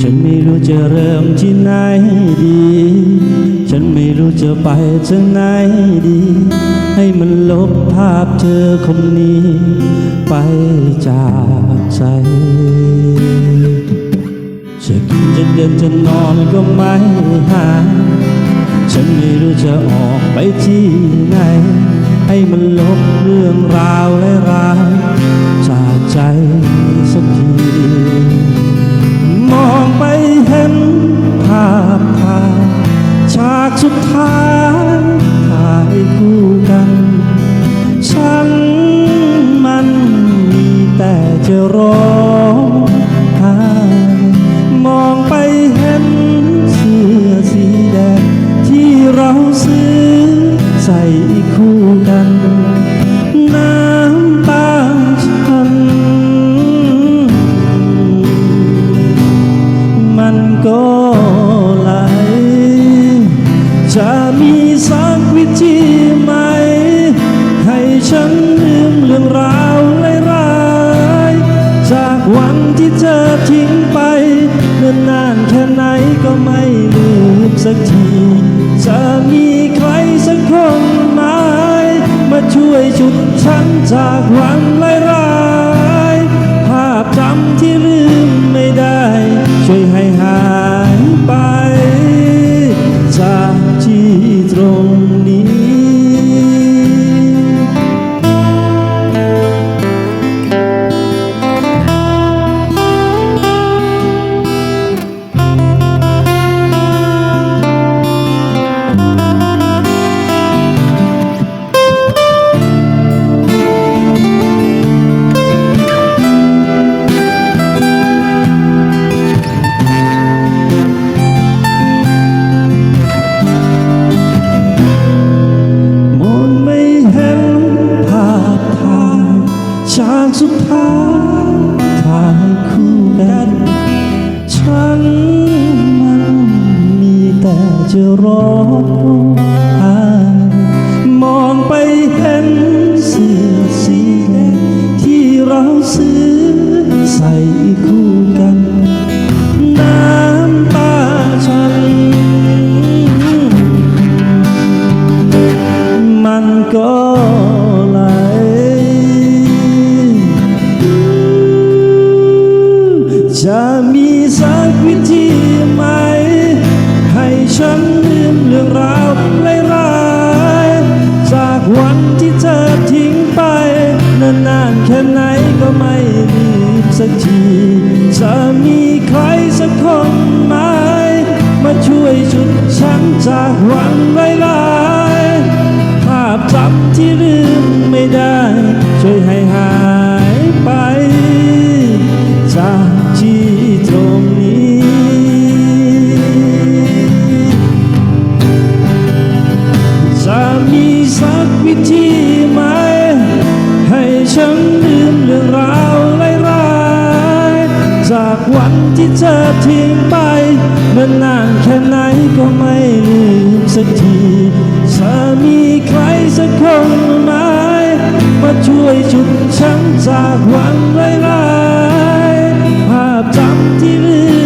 ฉันไม่รู้จะเริ่มที่ไหนดี ฉันไม่รู้จะไปทางไหนดี ให้มันลบภาพเธอคนนี้ ไปจากใจ จะกินจะเดินจะนอนก็ไม่หา ฉันไม่รู้จะออกไปที่ไหน ให้มันลบเรื่องราวและรา จะร้องไห้มองไปเห็นเสื้อสีแดงที่เราซื้อใส่คู่กันน้ำตาฉัน มันก็ไหลจะมีสักวิธีไหม ให้ฉัน ค่ไหนก็ไม่ลืมสักที จะมีใครสักคนไหมมาช่วยชุดฉันจากวันร้ จะร้องไห้มองไปเห็นเสื้อสีแดงที่เราซื้อใส่คู่กันน้ำตาฉัน มันก็ไหลจ ไหนก็ไม่ลืมสักทีจะมีใครสักคนไหมมาช่วยชุดฉันจากวันร้ายภาพจำที่ลืมไม่ได้ ช่วยให้หายไป จากที่ตรงนี้จะมีสักวิธี วันที่เธอทิ้งไปมันนานแค่ไหนก็ไม่ลืมสักทีเธอมีใครสักคนไหมมาช่วยชุดฉันจากวันไร้ายๆภาพจำที่ลืม